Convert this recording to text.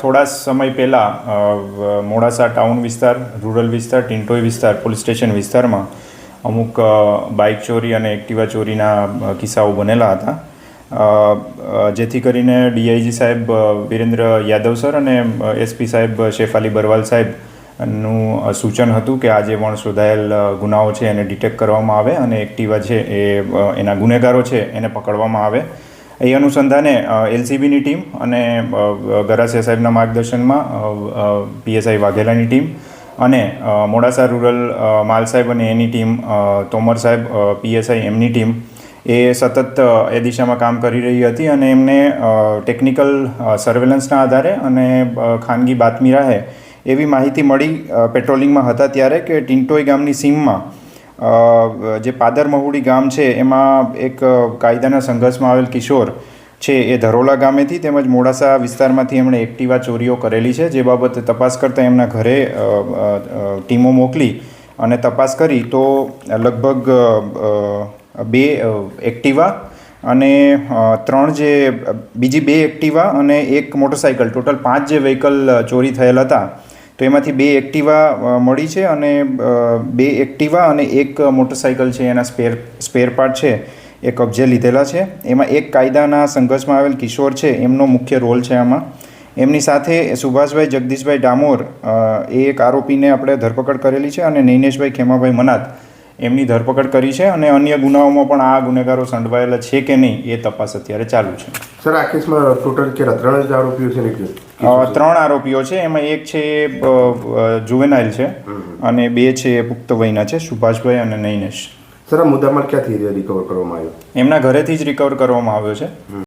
થોડા સમય પહેલાં મોડાસા ટાઉન વિસ્તાર, રૂરલ વિસ્તાર ટિન્ટોઈ વિસ્તાર, પોલીસ સ્ટેશન વિસ્તારમાં અમુક બાઇક ચોરી અને એક્ટિવા ચોરીના કિસ્સાઓ બનેલા હતા. જેથી કરીને ડીઆઈજી સાહેબ વિરેન્દ્ર યાદવ સર અને એસપી સાહેબ શેફાલી બરવાલ સાહેબનું સૂચન હતું કે આ જે પણ શોધાયેલ ગુનાઓ છે એને ડિટેક્ટ કરવામાં આવે અને એક્ટિવા છે એ એના ગુનેગારો છે એને પકડવામાં આવે. એ અનુસંધાને એલસીબીની ટીમ અને ગરાસિયા સાહેબના માર્ગદર્શનમાં પીએસઆઈ વાઘેલાની ટીમ અને મોડાસા રૂરલ માલ સાહેબ અને એની ટીમ તોમર સાહેબ પીએસઆઈ એમની ટીમ, એ સતત એ દિશામાં કામ કરી રહી હતી અને એમને ટેકનિકલ સર્વેલન્સના આધારે અને ખાનગી બાતમી રાહે એવી માહિતી મળી પેટ્રોલિંગમાં હતા ત્યારે કે ટિન્ટોઈ ગામની સીમમાં જે પાદર મહુડી ગામ છે, એમાં એક કાયદાના સંઘર્ષમાં આવેલ કિશોર છે, એ ધરોલા ગામેથી તેમજ મોડાસા વિસ્તારમાંથી એમણે એક્ટિવા ચોરીઓ કરેલી છે, જે બાબતે તપાસ કરતાં એમના ઘરે ટીમો મોકલી અને તપાસ કરી તો લગભગ બે એક્ટિવા અને ત્રણ જે, બીજી બે એક્ટિવા અને એક મોટરસાઇકલ ટોટલ પાંચ જે વ્હીકલ ચોરી થયેલ હતા તો એમાંથી બે એક્ટિવા મળી છે અને બે એક્ટિવા અને એક મોટરસાઇકલ છે. એના સ્પેર સ્પેર પાર્ટ છે. એ કબજે લીધેલા છે. એમાં એક કાયદાના સંઘર્ષમાં આવેલ કિશોર છે. એમનો મુખ્ય રોલ છે આમાં. એમની સાથે સુભાષભાઈ જગદીશભાઈ ડામોર એ એક આરોપીને આપણે ધરપકડ કરેલી છે અને નૈનેશભાઈ ખેમાભાઈ મનાત એમની ધરપકડ કરી છે અને અન્ય ગુનાઓમાં પણ આ ગુનેગારો સંડવાયેલા છે કે નહીં એ તપાસ અત્યારે ચાલુ છે. સર આ કેસમાં ટોટલ કેટલા? ત્રણ જ આરોપીઓ છે ત્રણ આરોપીઓ છે. એમાં એક છે જુવેનાઇલ છે અને બે છે એ પુખ્ત વયના છે સુભાષભાઈ અને નૈનેશ. સર આ મુદ્દામાલ ક્યાંથી રિકવર કરવામાં આવ્યો? એમના ઘરેથી જ રિકવર કરવામાં આવ્યો છે.